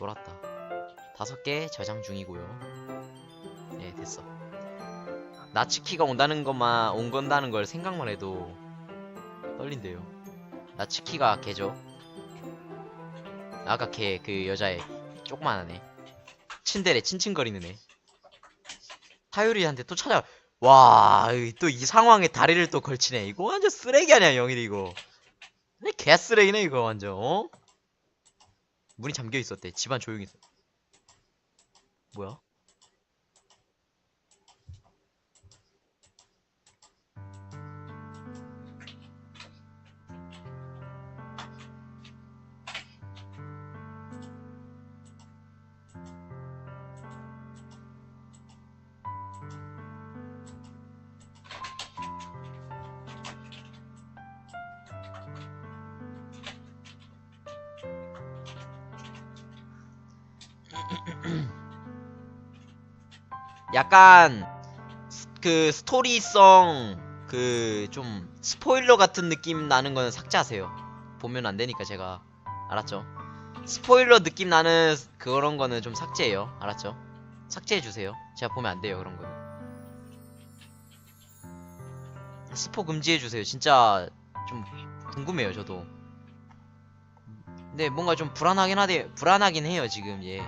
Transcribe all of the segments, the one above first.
돌았다. 다섯 개 저장 중이고요. 네, 됐어. 나츠키가 온다는 것만 온 건다는 걸 생각만 해도 떨린대요. 나츠키가 걔죠. 아까 걔 그 여자애 조그만한 애. 친데레 칭칭거리는 애. 타유리한테 또 찾아. 와, 또 이 상황에 다리를 또 걸치네. 이거 완전 쓰레기 아니야, 영일이 이거. 근데 개 쓰레기네 이거 완전. 어? 문이 잠겨 있었대. 집안 조용히 있어. 뭐야? 약간 스- 그 스토리성 그 좀 스포일러 같은 느낌 나는 거는 삭제하세요. 보면 안 되니까 제가 알았죠? 스포일러 느낌 나는 그런 거는 좀 삭제해요. 알았죠? 삭제해 주세요. 제가 보면 안 돼요 그런 거는. 스포 금지해 주세요. 진짜 좀 궁금해요 저도. 근데 뭔가 좀 불안하긴 하대 불안하긴 해요 지금 예.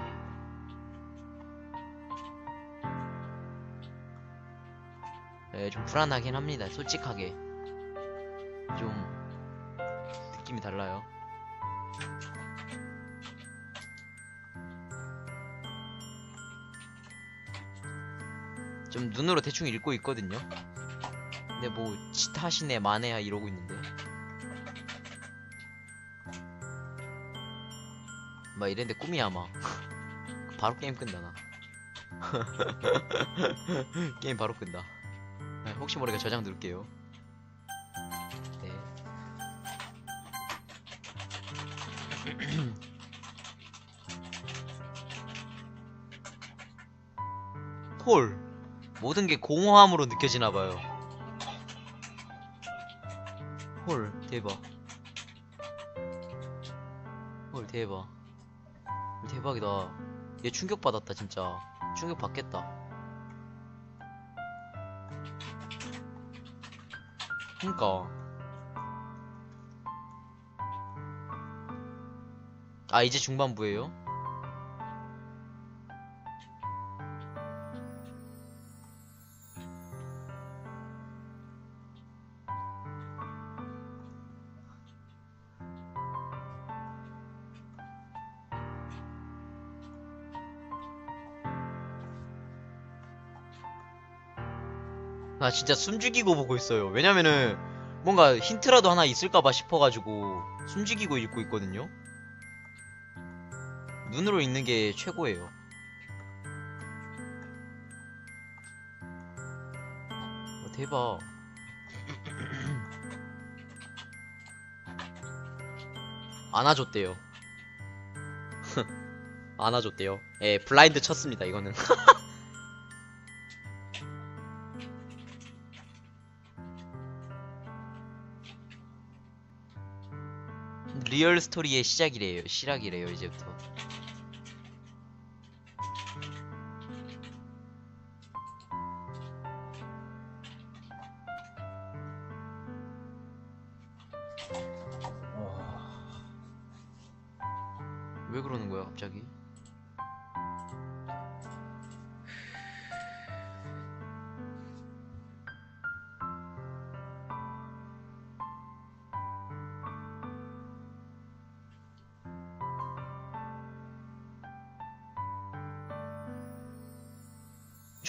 예, 좀 불안하긴 합니다. 솔직하게. 좀 느낌이 달라요. 좀 눈으로 대충 읽고 있거든요. 근데 뭐 지타시네 마네야 이러고 있는데. 막 이랬는데 꿈이야 막. 바로 게임 끈다 나. 게임 바로 끈다. 네, 혹시 모르니까 저장 누를게요. 네. 헐. 모든 게 공허함으로 느껴지나봐요. 헐, 대박. 헐, 대박. 대박이다. 얘 충격받았다, 진짜. 충격 받겠다. 그니까 아 이제 중반부예요? 나 진짜 숨죽이고 보고 있어요 왜냐면은 뭔가 힌트라도 하나 있을까봐 싶어가지고 숨죽이고 읽고 있거든요. 눈으로 읽는 게 최고예요. 어, 대박. 안아줬대요. 안아줬대요. 예, 블라인드 쳤습니다, 이거는. 리얼 스토리의 시작이래요. 시작이래요, 이제부터.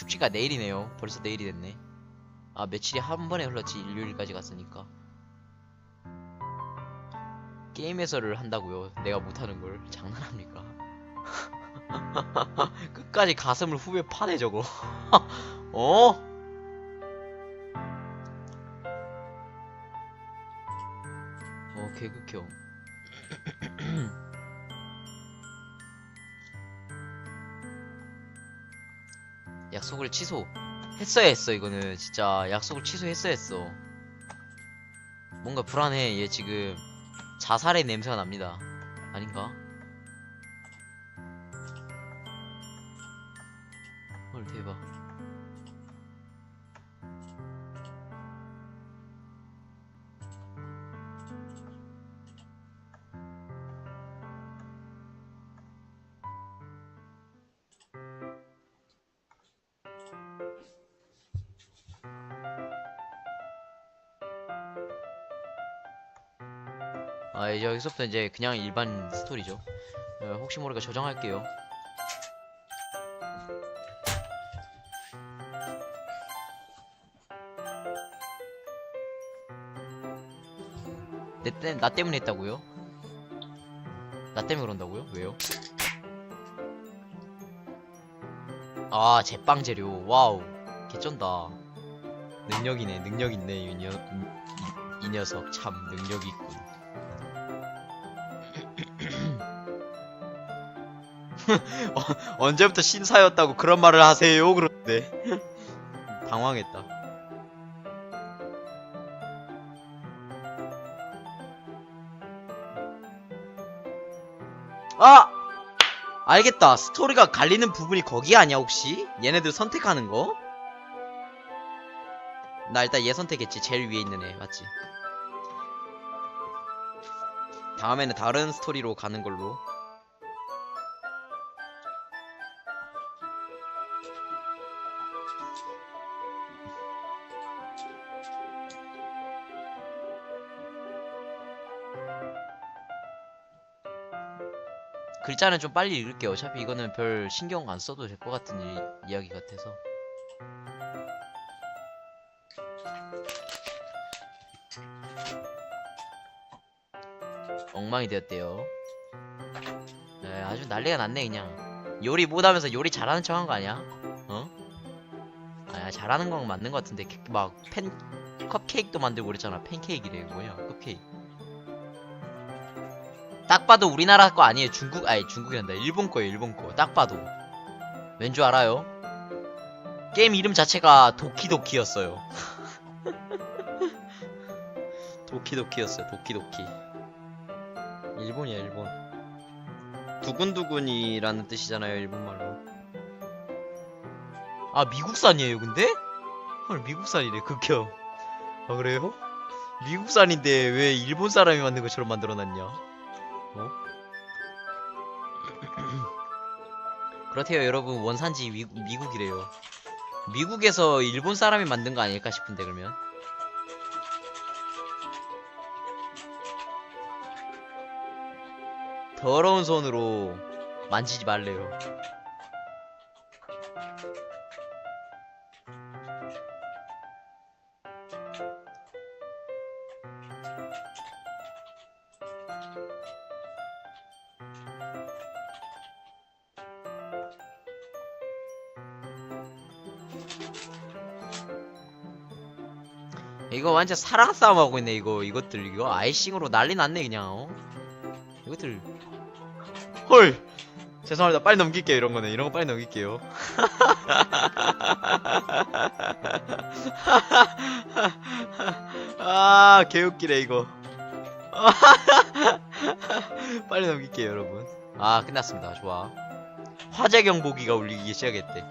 축제가 내일이네요. 벌써 내일이 됐네. 아, 며칠이 한 번에 흘렀지. 일요일까지 갔으니까. 게임 해설을 한다고요. 내가 못하는 걸. 장난합니까? 끝까지 가슴을 후벼 파네, 저거. 어? 어, 개극형. 약속을 취소. 했어야 했어 이거는. 진짜 약속을 취소했어야 했어. 뭔가 불안해. 얘 지금 자살의 냄새가 납니다. 아닌가? 헐 대박. 아 이제 여기서부터 이제 그냥 일반 스토리죠 어, 혹시 모르니까 저장할게요 내, 때, 나 때문에 했다고요? 나 때문에 그런다고요? 왜요? 아 제빵 재료. 와우. 개쩐다. 능력이네 능력 있네 이, 녀, 이, 이 녀석. 참 능력이 있군. 어, 언제부터 신사였다고 그런 말을 하세요? 그런데. 당황했다. 아! 알겠다. 스토리가 갈리는 부분이 거기 아니야, 혹시? 얘네들 선택하는 거? 나 일단 얘 선택했지. 제일 위에 있는 애, 맞지? 다음에는 다른 스토리로 가는 걸로. 글자는 좀 빨리 읽을게요. 어차피 이거는 별 신경 안 써도 될 것 같은 이, 이야기 같아서. 엉망이 되었대요. 네, 아주 난리가 났네 그냥. 요리 못하면서 요리 잘하는 척 한 거 아니야? 어? 아야 잘하는 건 맞는 것 같은데 막 팬 컵케이크도 만들고 그랬잖아. 팬케이크래 뭐야? 컵케이크. 딱 봐도 우리나라 거 아니에요. 중국, 아니 중국이란다. 일본 거예요, 일본 거. 딱 봐도. 왠 줄 알아요? 게임 이름 자체가 도키도키였어요. 도키도키였어요, 도키도키. 일본이야, 일본. 두근두근이라는 뜻이잖아요, 일본말로. 아, 미국산이에요, 근데? 헐, 미국산이래, 극혐. 아, 그래요? 미국산인데 왜 일본 사람이 만든 것처럼 만들어놨냐? 어? 그렇대요 여러분. 원산지 미, 미국이래요. 미국에서 일본 사람이 만든 거 아닐까 싶은데 그러면? 더러운 손으로 만지지 말래요 이거 완전 사랑 싸움 하고 있네 이거. 이것들 이거 아이싱으로 난리 났네 그냥 어? 이것들. 헐! 죄송합니다. 빨리 넘길게요 이런 거는. 이런 거 빨리 넘길게요. 아 개웃기네 이거. 빨리 넘길게요 여러분. 아 끝났습니다. 좋아. 화재 경보기가 울리기 시작했대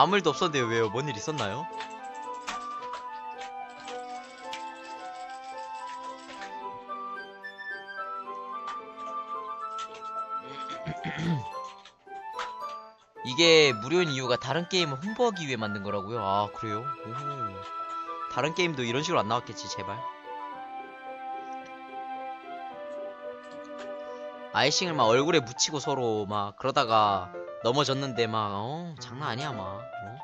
아무 일도 없었는데요 왜요 뭔 일 있었나요? 이게 무료인 이유가 다른 게임을 홍보하기 위해 만든 거라고요? 아 그래요? 오호. 다른 게임도 이런 식으로 안 나왔겠지 제발 아이싱을 막 얼굴에 묻히고 서로 막 그러다가 넘어졌는데 막 어, 장난 아니야 막, 어?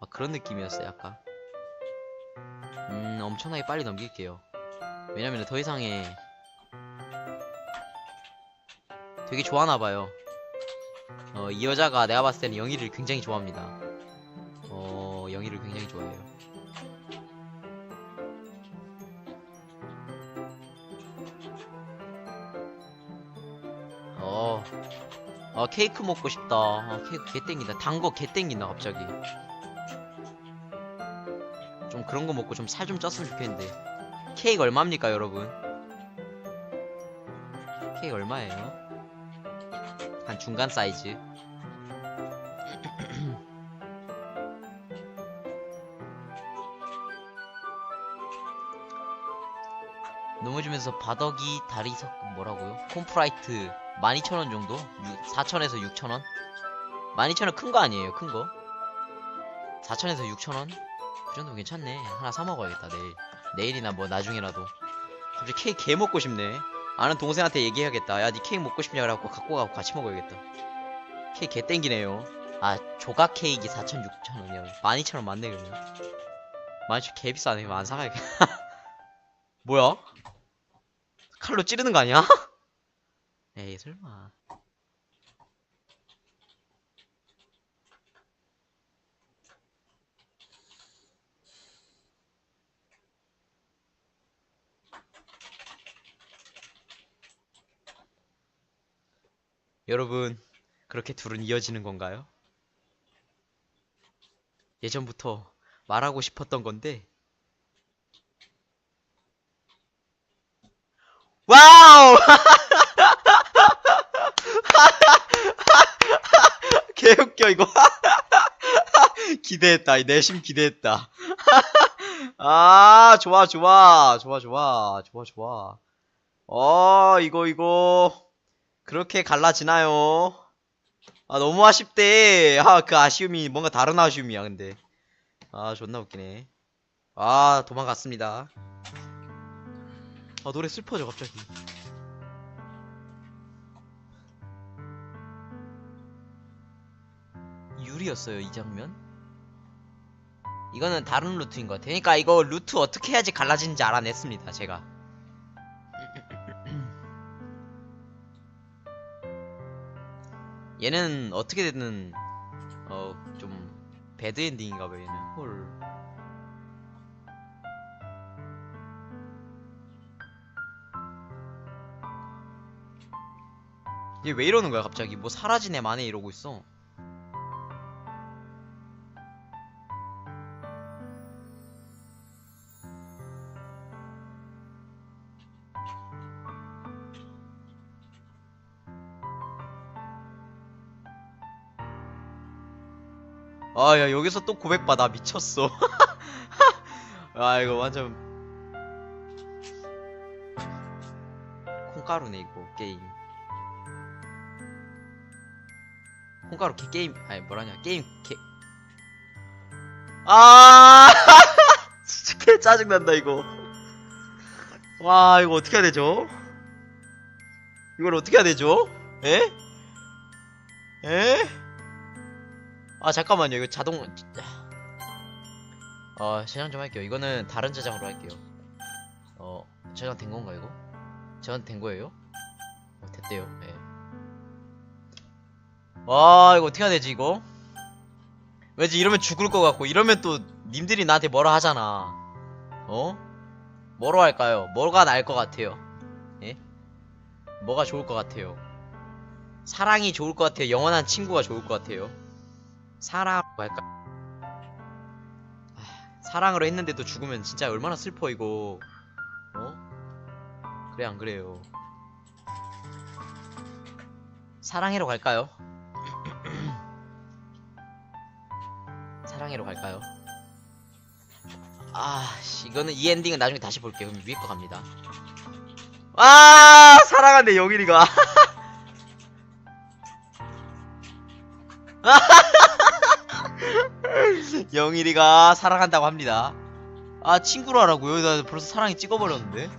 막 그런 느낌이었어요 약간. 음 엄청나게 빨리 넘길게요. 왜냐면 더 이상의 되게 좋아하나봐요. 어, 이 여자가 내가 봤을 때는 영희를 굉장히 좋아합니다 아 케이크 먹고 싶다 아 케이크 개 땡긴다 단 거 개 땡긴다 갑자기 좀 그런 거 먹고 좀살좀 쪘으면 좋겠는데 케이크 얼마입니까 여러분 케이크 얼마예요? 한 중간 사이즈. 넘어지면서 바덕이 다리 석 뭐라고요? 콤프라이트 12,000원 정도? 4,000에서 6,000원? 12,000원 큰 거 아니에요? 큰 거? 4,000에서 6,000원? 그 정도 괜찮네. 하나 사 먹어야겠다 내일. 내일이나 뭐 나중에라도. 갑자기 케이크 개 먹고 싶네. 아는 동생한테 얘기해야겠다. 야, 니 케이크 먹고 싶냐? 그래갖고 갖고 가고 같이 먹어야겠다. 케이크 개 땡기네요. 아, 조각 케이크 4,600원이요. 12,000원 맞네, 그러면. 12,000원 개 비싸네. 이거 안 사가야겠다. 뭐야? 칼로 찌르는 거 아니야? 에이, 설마. 여러분, 그렇게 둘은 이어지는 건가요? 예전부터 말하고 싶었던 건데. 와우! 개 웃겨, 이거. 기대했다. 이 내심 기대했다. 아, 좋아, 좋아. 좋아, 좋아. 좋아, 좋아. 어, 이거, 이거. 그렇게 갈라지나요? 아, 너무 아쉽대. 아, 그 아쉬움이 뭔가 다른 아쉬움이야, 근데. 아, 존나 웃기네. 아, 도망갔습니다. 아, 노래 슬퍼져, 갑자기. 유리였어요, 이 장면. 이거는 다른 루트인 것 같아. 그러니까 이거 루트 어떻게 해야지 갈라지는지 알아냈습니다, 제가. 얘는 어떻게 되든 어 좀 배드 엔딩인가 봐 얘는 홀 얘 왜 이러는 거야 갑자기 뭐 사라진 애 만에 이러고 있어 아, 야, 여기서 또 고백받아. 미쳤어. 아, 이거 완전. 콩가루네, 이거, 게임. 콩가루 개, 게임, 아니, 뭐라냐, 게임, 개. 아! 진짜 개 짜증난다, 이거. 와, 이거 어떻게 해야 되죠? 이걸 어떻게 해야 되죠? 에? 에? 아 잠깐만요 이거 자동 어 저장 좀 할게요 이거는 다른 저장으로 할게요 어 저장 된 건가 이거? 저장 된 거예요? 어, 됐대요 예. 와 이거 어떻게 해야 되지 이거? 왠지 이러면 죽을 것 같고 이러면 또 님들이 나한테 뭐라 하잖아 어? 뭐로 할까요? 뭐가 나을 것 같아요? 예? 뭐가 좋을 것 같아요? 사랑이 좋을 것 같아요? 영원한 친구가 좋을 것 같아요? 사랑 할까? 아, 사랑으로 했는데도 죽으면 진짜 얼마나 슬퍼 이거. 어? 그래 안 그래요? 사랑해로 갈까요? 사랑해로 갈까요? 아, 씨, 이거는 이 엔딩은 나중에 다시 볼게요. 그럼 위에 거 갑니다. 아, 사랑한대 영일이가. 영일이가 사랑한다고 합니다. 아 친구로 하라고요? 나 벌써 사랑이 찍어버렸는데.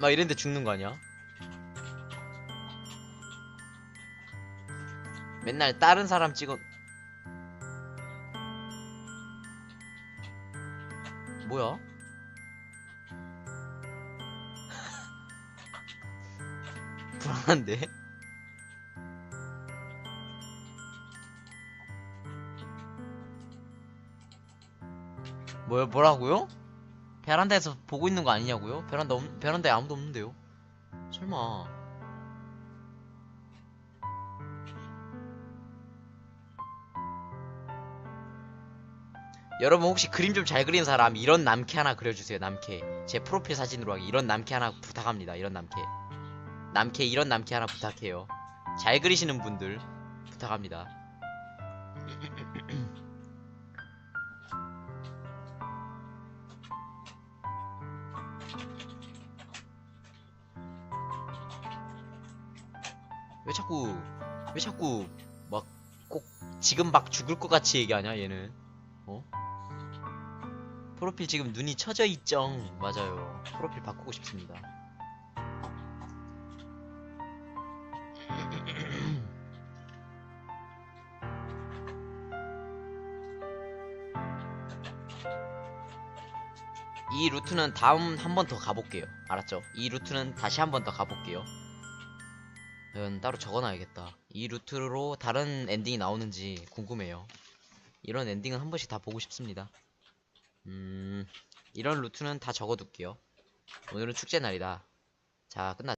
막 이랬는데 죽는 거 아니야? 맨날 다른 사람 찍어. 뭐야? 불안한데? 뭐야 뭐라고요? 베란다에서 보고 있는 거 아니냐고요? 베란다 없, 베란다에 아무도 없는데요. 설마. 여러분 혹시 그림 좀 잘 그리는 사람 이런 남캐 하나 그려주세요 남캐 제 프로필 사진으로 하기 이런 남캐 하나 부탁합니다 이런 남캐 남캐 이런 남캐 하나 부탁해요 잘 그리시는 분들 부탁합니다 왜 자꾸 왜 자꾸 막 꼭 지금 막 죽을 것 같이 얘기하냐 얘는? 어? 프로필 지금 눈이 처져 있죠 맞아요. 프로필 바꾸고 싶습니다. 이 루트는 다음 한 번 더 가볼게요. 알았죠? 이 루트는 다시 한 번 더 가볼게요 이건 따로 적어놔야겠다. 이 루트로 다른 엔딩이 나오는지 궁금해요. 이런 엔딩은 한 번씩 다 보고 싶습니다. 음, 이런 루트는 다 적어둘게요. 오늘은 축제 날이다. 자, 끝났.